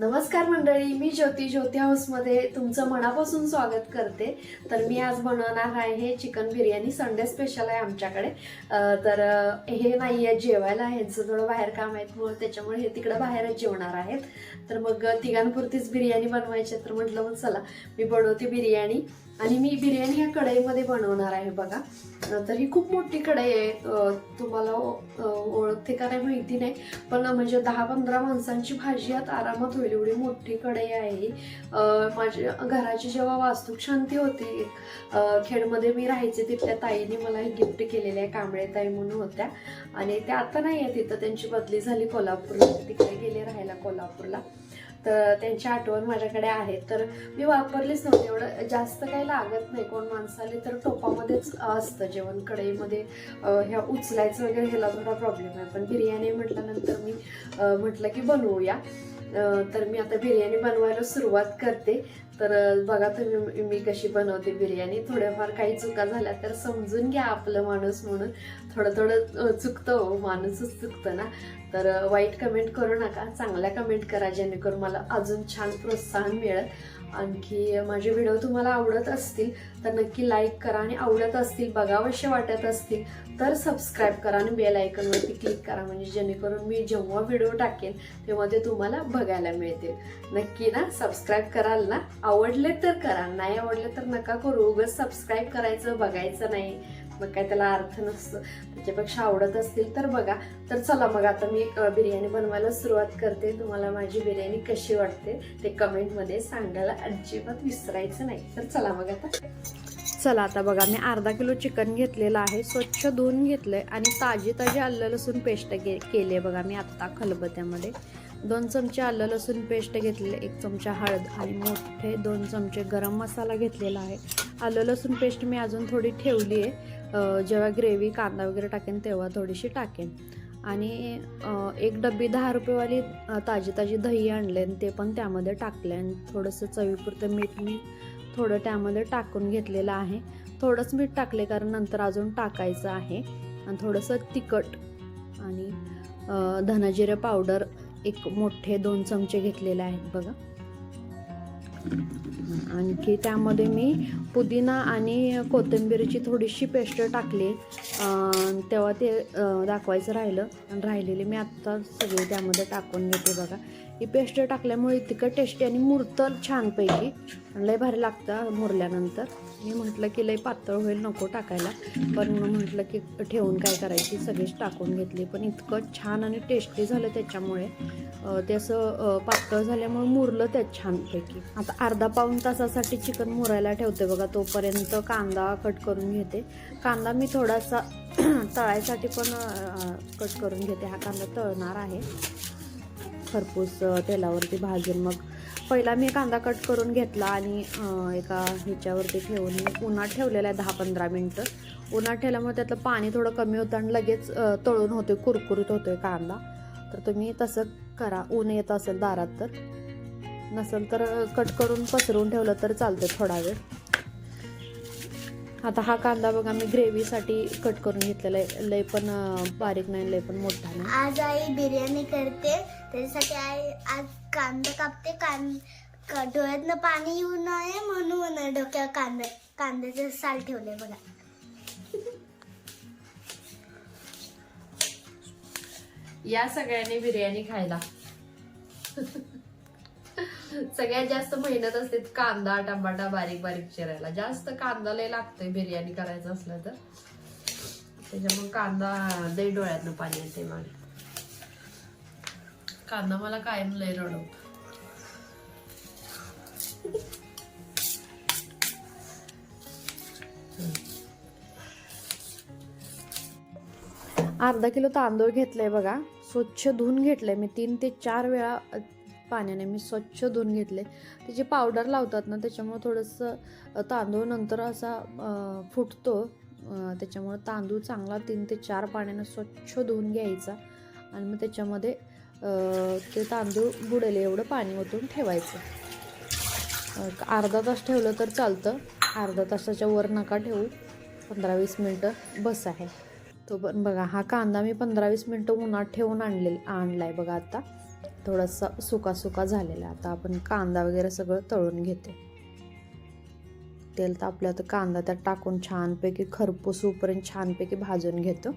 नमस्कार मंडळी मी ज्योती ज्योती हाऊसमध्ये तुमचं मनापासून स्वागत करते. तर मी आज बनवणार आहे चिकन बिर्याणी संडे स्पेशल आहे आमच्याकडे. तर हे नाही आहे जेवायला ह्यांचं थोडं बाहेर काम आहेत मग त्याच्यामुळे हे तिकडं बाहेरच जेवणार आहेत. तर मग तिघांपुरतीच बिर्याणी बनवायची तर म्हटलं मग चला मी बनवते बिर्याणी. आणि मी बिर्याणी ह्या कढईमध्ये बनवणार आहे बघा. तर ही खूप मोठी कढई आहे. तुम्हाला ओळखते का नाही माहिती नाही पण म्हणजे दहा पंधरा माणसांची भाजी यात आरामात होईल. एवढी मोठी कढई आहे माझ्या घराची जेव्हा वास्तुक शांती होती खेडमध्ये मी राहायचे तिथल्या ताईने मला हे गिफ्ट केलेले आहे कांबळे ताई म्हणून होत्या. आणि त्या आता नाही आहेत तिथं. त्यांची बदली झाली कोल्हापूरला. तिकडे गेले राहायला कोल्हापूरला. तर त्यांची आठवण माझ्याकडे आहे. तर मी वापरलीच नव्हती. एवढं जास्त काही लागत नाही. कोण माणसाले तर टोपामध्येच असतं जेवण. कढईमध्ये ह्या उचलायचं वगैरे ह्याला थोडा प्रॉब्लेम आहे. पण बिर्याणी म्हटल्यानंतर मी म्हटलं की बनवूया. तर मी आता बिर्याणी बनवायला सुरुवात करते. तर बघा तुम्ही मी कशी बनवते बिर्याणी. थोड्याफार काही चुका झाल्या तर समजून घ्या आपलं माणूस म्हणून. थोडं थोडं चुकतं हो माणूसच चुकतं ना. तर वाईट कमेंट करू नका. चांगल्या कमेंट करा जेणेकरून मला अजून छान प्रोत्साहन मिळत आणखी माझे व्हिडिओ तुम्हाला आवडत असतील तर नक्की लाईक करा आणि आवडत असतील बघावशे वाटत असतील तर सबस्क्राईब करा आणि बेल आयकनवरती क्लिक करा. म्हणजे जेणेकरून मी जेव्हा व्हिडिओ टाकेन तेव्हा ते तुम्हाला बघायला मिळतील. नक्की ना? सबस्क्राईब कराल ना? आवडले तर करा नाही आवडले तर नका करू. उगाच सबस्क्राईब करायचं बघायचं नाही. मग काय त्याला अर्थ नसतो. त्याच्यापेक्षा आवडत असतील तर बघा. तर चला मग आता मी बिर्याणी बनवायला सुरुवात करते. तुम्हाला माझी बिर्याणी कशी वाटते ते कमेंटमध्ये सांगायला अजिबात विसरायचं नाही. तर चला मग आता. चला आता बघा मी अर्धा किलो चिकन घेतलेलं आहे. स्वच्छ धुवून आहे आणि ताजी ताजी आलं लसूण पेस्ट के केली आहे बघा. मी आत्ता खलबत्यामध्ये. दोन चमचे आलं लसूण पेस्ट घेतलेले एक चमचा हळद आणि मोठे दोन चमचे गरम मसाला घेतलेला आहे. आलं लसूण पेस्ट मी अजून थोडी ठेवली आहे. जेव्हा ग्रेव्ही कांदा वगैरे टाकेन तेव्हा थोडीशी टाकेन. आणि एक डब्बी दहा रुपयेवाली ताजी ताजी दही आणले आणि ते पण त्यामध्ये टाकले आणि थोडंसं चवीपुरतं मीठ मी थोडं त्यामध्ये टाकून घेतलेलं आहे. थोडंच मीठ टाकले कारण नंतर अजून टाकायचं आहे. आणि थोडंसं तिखट आणि धनजिरे धनाजिरे पावडर एक मोठे दोन चमचे घेतलेले आहेत बघा. आणखी त्यामध्ये मी पुदिना आणि कोथिंबीरची थोडीशी पेस्ट टाकली. तेव्हा ते दाखवायचं राहिलं आणि राहिलेली मी आत्ता सगळी त्यामध्ये टाकून घेते बघा. ही पेस्ट टाकल्यामुळे इतकं टेस्टी आणि मुरतं छानपैकी. लय भारी लागतं मुरल्यानंतर. मी म्हटलं की लय पातळ होईल नको टाकायला. पण म्हटलं की ठेवून काय करायची? सगळीच टाकून घेतली. पण इतकं छान आणि टेस्टी झालं त्याच्यामुळे. ते असं पातळ झाल्यामुळे मुरलं त्यात छानपैकी. आता अर्धा पाऊण तासासाठी चिकन मुरायला ठेवते बघा. तोपर्यंत कांदा कट करून घेते. कांदा मी थोडासा तळायसाठी पण कट करून घेते. हा कांदा तळणार आहे. खरपूस तेलावरती भाजून मग पहिला मी कांदा कट करून घेतला आणि एका ह्याच्यावरती ठेवून मी उन्हात ठेवलेला आहे दहा पंधरा मिनटं. उन्हात ठेवल्यामुळे त्यातलं पाणी थोडं कमी होतं आणि लगेच तळून होते कुरकुरीत होतोय कांदा. तर तुम्ही तसं करा ऊन येत असेल दारात तर. नसेल तर कट करून पसरवून ठेवलं तर चालतं थोडा वेळ. आता हा कांदा बघा मी ग्रेव्हीसाठी कट करून घेतलेला आहे. लय पण बारीक नाही लय पण मोठा नाही. आज आई बिर्याणी करते. त्याच्यासाठी आई आज कांदा कापते. कां का- डोळ्यातनं पाणी येऊ नये म्हणून डोक्यावर कांदा कांद्याचे साल ठेवले बघा. या सगळ्यांनी बिर्याणी खायला. सगळ्यात जास्त मेहनत असते कांदा टमाटा बारीक बारीक चिरायला. जास्त कांदा लय लागतोय बिर्याणी करायचं असलं तर. त्याच्यामुळे कांदा लय डोळ्यातनं पाणी येते मग. कांदा मला कायम लय रडवतो. अर्धा किलो तांदूळ घेतलंय बघा. स्वच्छ धुवून घेतलंय मी. तीन ते चार वेळा पाण्याने मी स्वच्छ धुवून घेतले. त्याची पावडर लावतात ना त्याच्यामुळे थोडंसं तांदूळ नंतर असा फुटतो. त्याच्यामुळं तांदूळ चांगला तीन ते चार पाण्यानं स्वच्छ धुवून घ्यायचा. आणि मग त्याच्यामध्ये ते तांदूळ बुडेल एवढं पाणी ओतून ठेवायचं. अर्धा तास ठेवलं तर चालतं. अर्धा तासाच्या वर नका ठेवू. पंधरा वीस मिनटं बस आहे. तो पण बघा हा कांदा मी पंधरा वीस मिनटं उन्हात ठेवून आणले आणलाय बघा आता. थोडासा सुका सुका झालेला आता आपण कांदा वगैरे सगळं तळून घेते. तेल तापलं तर कांदा त्यात टाकून छानपैकी खरपूस होईपर्यंत छानपैकी भाजून घेतो.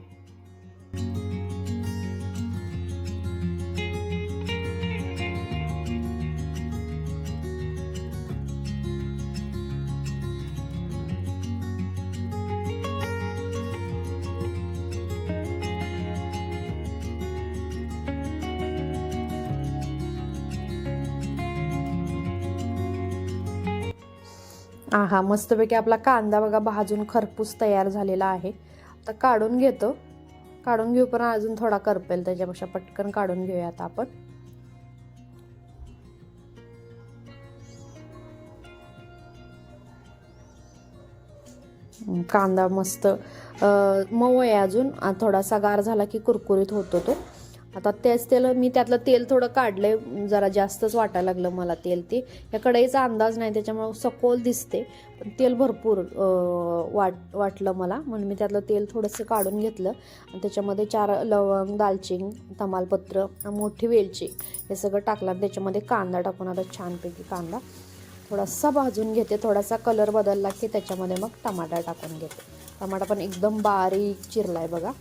आहा मस्तपैकी आपला कांदा बघा भाजून खरपूस तयार झालेला आहे. आता काढून घेतो. काढून घेऊ पण अजून थोडा करपेल त्याच्यापेक्षा. पटकन काढून घेऊया आता आपण. कांदा मस्त मऊ आहे अजून. थोडासा गार झाला की कुरकुरीत होतो तो. आता तेच तेल मी त्यातलं तेल थोडं काढलंय जरा जास्तच वाटायला लागलं मला तेल ते. या कढईचा अंदाज नाही त्याच्यामुळं सखोल दिसते. पण तेल भरपूर वाट वाटलं मला. म्हणून मी त्यातलं तेल थोडंसं काढून घेतलं. आणि त्याच्यामध्ये चार लवंग दालचिंग तमालपत्र मोठी वेलची हे सगळं टाकलं. आणि त्याच्यामध्ये कांदा टाकून आता छानपैकी कांदा थोडासा भाजून घेते. थोडासा कलर बदलला की त्याच्यामध्ये मग टमाटा टाकून घेते. टमाटा पण एकदम बारीक चिरला आहे बघा.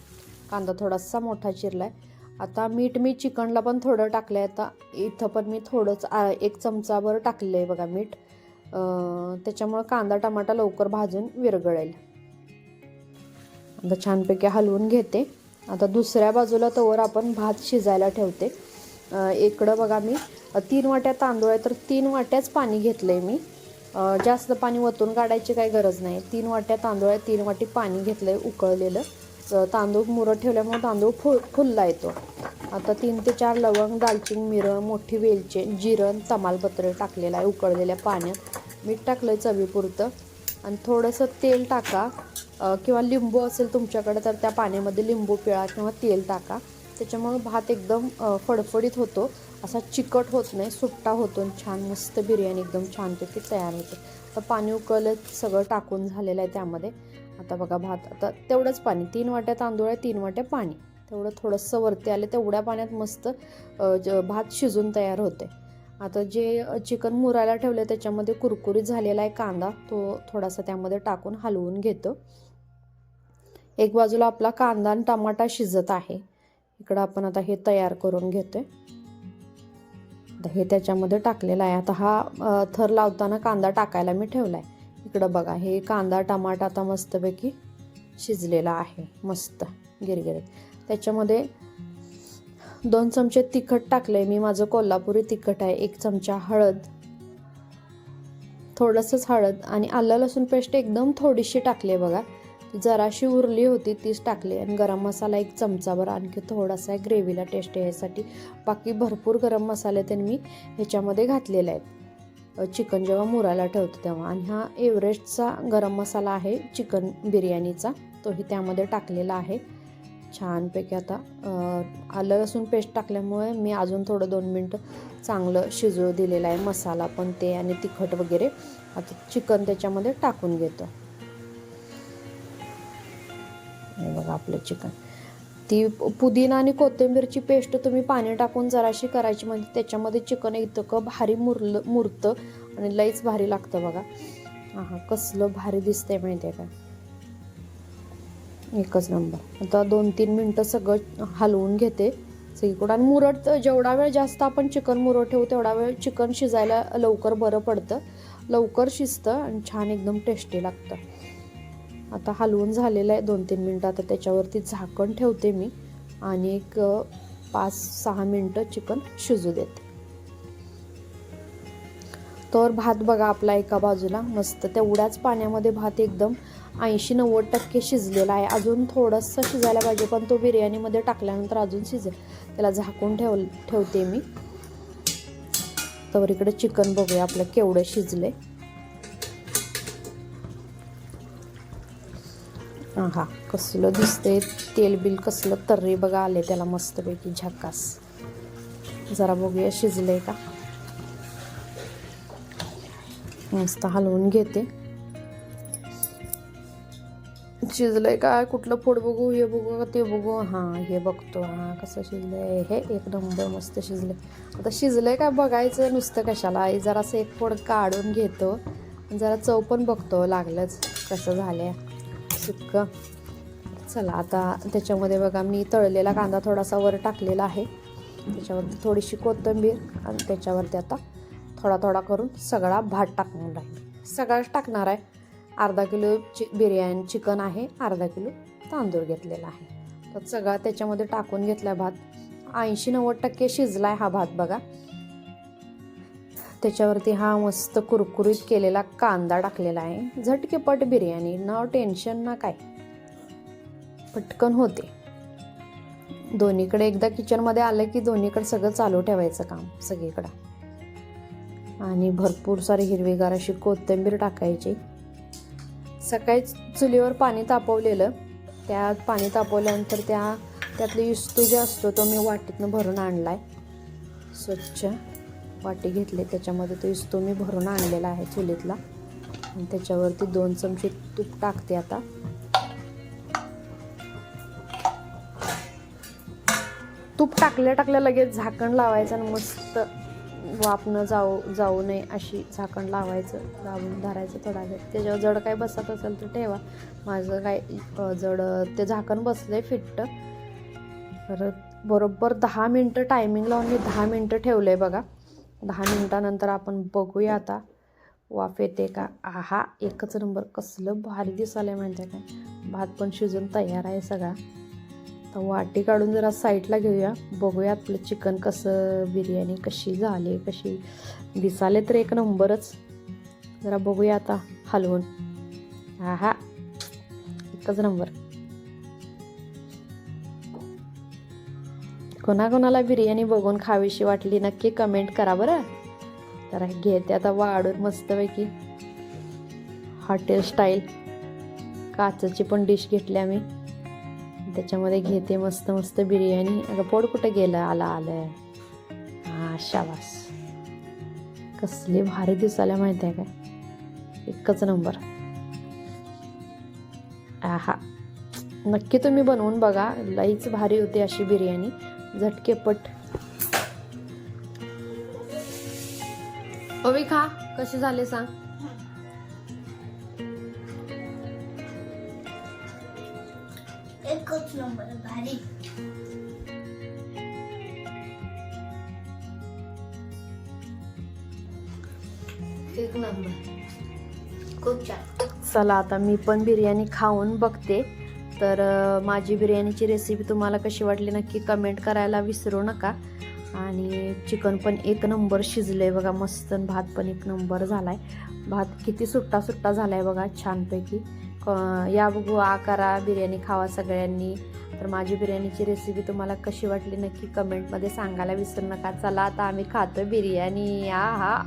कांदा थोडासा मोठा चिरला आहे आता मीठ मी चिकनला पण थोडं टाकलं आहे आता इथं पण मी थोडंच एक चमचाभर टाकलेलं आहे बघा मीठ. त्याच्यामुळं कांदा टमाटा लवकर भाजून विरगळेल आता छानपैकी हलवून घेते. आता दुसऱ्या बाजूला तवर आपण भात शिजायला ठेवते. इकडं बघा मी तीन वाट्या तांदूळ आहे तर तीन वाट्याच पाणी घेतलं आहे मी जास्त पाणी वतून काढायची काही गरज नाही. तीन वाट्या तांदूळ आहे तीन वाटी पाणी घेतलं आहे उकळलेलं. तांदूळ मुरत ठेवल्यामुळे तांदूळ फु फुलला येतो. आता तीन ते चार लवंग दालचिंग मिरं मोठी वेलचे जिरं तमालपत्र टाकलेलं आहे उकळलेल्या पाण्यात. मीठ टाकलं आहे चवीपुरतं. आणि थोडंसं तेल टाका. किंवा लिंबू असेल तुमच्याकडे तर त्या पाण्यामध्ये लिंबू पिळा किंवा तेल टाका. त्याच्यामुळं भात एकदम फडफडीत होतो. असा चिकट होत नाही सुट्टा होतो आणि छान मस्त बिर्याणी एकदम छानपैकी तयार होते. तर पाणी उकळलं सगळं टाकून झालेलं आहे त्यामध्ये. आता बघा भात आता तेवढंच पाणी तीन वाट्या तांदूळ आहे तीन वाट्या पाणी. तेवढं थोडंसं वरती आलं तेवढ्या पाण्यात मस्त भात शिजून तयार होते आता जे चिकन मुरायला ठेवलं त्याच्यामध्ये कुरकुरीत झालेला आहे कांदा तो थोडासा त्यामध्ये टाकून हलवून घेतो. एक बाजूला आपला कांदा आणि टमाटा शिजत आहे. इकडं आपण आता हे तयार करून घेतोय. आता हे त्याच्यामध्ये टाकलेलं आहे. आता हा थर लावताना कांदा टाकायला मी ठेवला आहे इकडं बघा हे कांदा टमाटा आता मस्तपैकी शिजलेला आहे. मस्त गिरगिरीत. त्याच्यामध्ये दोन चमचे तिखट टाकले मी माझं कोल्हापुरी तिखट आहे. एक चमचा हळद थोडंसंच हळद आणि आलं लसूण पेस्ट एकदम थोडीशी टाकली आहे बघा जराशी उरली होती तीच टाकली आणि गरम मसाला एक चमचाभर आणखी थोडासा ग्रेव्हीला टेस्ट यासाठी. बाकी भरपूर गरम मसाले त्यांनी मी ह्याच्यामध्ये घातलेले आहेत. चिकन जेव्हा मुरायला ठेवतो तेव्हा. आणि हा एव्हरेस्टचा गरम मसाला आहे चिकन बिर्याणीचा. तोही त्यामध्ये टाकलेला आहे. छानपैकी आता आलं लसूण पेस्ट टाकल्यामुळे मी अजून थोडं दोन मिनटं चांगलं शिजवू दिलेलं आहे मसाला पण ते आणि तिखट वगैरे. आता चिकन त्याच्यामध्ये टाकून घेतो. हे बघा आपलं चिकन ती पुदिना आणि कोथिंबीरची पेस्ट तुम्ही पाणी टाकून जराशी करायची म्हणजे त्याच्यामध्ये चिकन इतकं भारी मुरलं मुरतं आणि लईच भारी लागतं बघा. हा कसलं भारी दिसतंय माहिती आहे का? एकच नंबर. आता दोन तीन मिनटं सगळं हलवून घेते सगळीकडं. आणि मुरट जेवढा वेळ जास्त आपण चिकन मुरट ठेवू तेवढा वेळ चिकन शिजायला लवकर बरं पडतं. लवकर शिजतं आणि छान एकदम टेस्टी लागतं. आता हलवून झालेलं आहे दोन तीन मिनटं. आता त्याच्यावरती झाकण ठेवते मी आणि एक पाच सहा मिनटं चिकन शिजू देते. तर भात बघा आपला एका बाजूला मस्त. तेवढ्याच पाण्यामध्ये भात एकदम ऐंशी नव्वद टक्के शिजलेला आहे. अजून थोडंसं शिजायला पाहिजे पण तो बिर्याणीमध्ये टाकल्यानंतर अजून शिजेल. त्याला झाकून ठेव ठेवते मी. तर इकडे चिकन बघूया आपलं केवढं शिजले हा कसलं दिसतंय तेल बिल कसलं तर्री बघा आले त्याला मस्तपैकी झाकास. जरा बघूया शिजलंय का? मस्त हलवून घेते. शिजलंय काय कुठलं फोड बघू हे बघू का ते बघू. हां हे बघतो. हां कसं शिजलंय? हे एक नंबर मस्त शिजलंय. आता शिजलंय काय बघायचं नुसतं कशाला? आई जरासं एक फोड काढून घेतो. जरा चव पण बघतो लागलंच कसं झालंय. सुक्क. चला आता त्याच्यामध्ये बघा मी तळलेला कांदा थोडासा वर टाकलेला आहे. त्याच्यावरती थोडीशी कोथिंबीर आणि त्याच्यावरती आता थोडा थोडा करून सगळा भात टाकणार आहे. सगळाच टाकणार आहे. अर्धा किलो चि बिर्याणी चिकन आहे अर्धा किलो तांदूळ घेतलेला आहे. तर सगळा त्याच्यामध्ये टाकून घेतला भात. ऐंशी नव्वद टक्के शिजला आहे हा भात बघा. त्याच्यावरती हा मस्त कुरकुरीत केलेला कांदा टाकलेला आहे. झटकेपट बिर्याणी न टेन्शन ना काय. पटकन होते. दोन्हीकडे एकदा किचनमध्ये आलं की दोन्हीकडे सगळं चालू ठेवायचं काम सगळीकडं. आणि भरपूर सारी हिरवीगार अशी कोथिंबीर टाकायची. सकाळी चुलीवर पाणी तापवलेलं. त्यात पाणी तापवल्यानंतर त्या त्यातले इस्तू जे असतो तो मी वाटीतनं भरून आणलाय. स्वच्छ. वाटी घेतली त्याच्यामध्ये तो इस्तू मी भरून आणलेला आहे चुलीतला. आणि त्याच्यावरती दोन चमचे तूप टाकते आता. तूप टाकल्या टाकल्या लगेच झाकण लावायचं आणि मस्त वाफ जाऊ जाऊ नये अशी झाकण लावायचं लावून धरायचं थोडा वेळ. त्याच्यावर जड काय बसत असेल तर ठेवा. माझं काय जड ते झाकण बसलं आहे फिट्ट. परत बरोबर दहा मिनटं टायमिंग लावून मी दहा मिनटं ठेवलं आहे बघा. दहा मिनटानंतर आपण बघूया आता. वाफ येते का? आहा एकच नंबर. कसलं भारी दिसायला माहिती आहे काय? भात पण शिजून तयार आहे सगळा. तर वाटी काढून जरा साईडला घेऊया. बघूया आपलं चिकन कसं बिर्याणी कशी झाली कशी दिसाले तर एक नंबरच. जरा बघूया आता हलवून. हा हा एकच नंबर. कोणाकोणाला बिर्याणी बघून खावीशी वाटली नक्की कमेंट करा बरं. तर घेते आता वाढून मस्तपैकी. हॉटेल स्टाईल काचची पण डिश घेतली आम्ही. त्याच्यामध्ये घेते मस्त मस्त बिर्याणी. अगं पोट कुठं गेलं? आलं आलं हा शाबास कसली भारी दिसायला माहिती आहे का? एकच नंबर. आहा. नक्की तुम्ही बनवून बघा. लईच भारी होती अशी बिर्याणी. झटकेपट अवी खा कसे झाले सांग. एकच नंबर भारी. एक नंबर. खूप छान. चला आता मी पण बिर्याणी खाऊन बघते. तर माझी बिर्याणीची रेसिपी तुम्हाला कशी वाटली नक्की कमेंट करायला विसरू नका. आणि चिकन पण एक नंबर शिजलं आहे बघा मस्त आणि भात पण एक नंबर झाला आहे भात किती सुट्टा सुट्टा झाला आहे बघा छानपैकी. क- या बघू आ करा बिर्याणी खावा सगळ्यांनी. तर माझी बिर्याणीची रेसिपी तुम्हाला कशी वाटली नक्की कमेंटमध्ये सांगायला विसरू नका. चला आता आम्ही खातो बिर्याणी. आ हा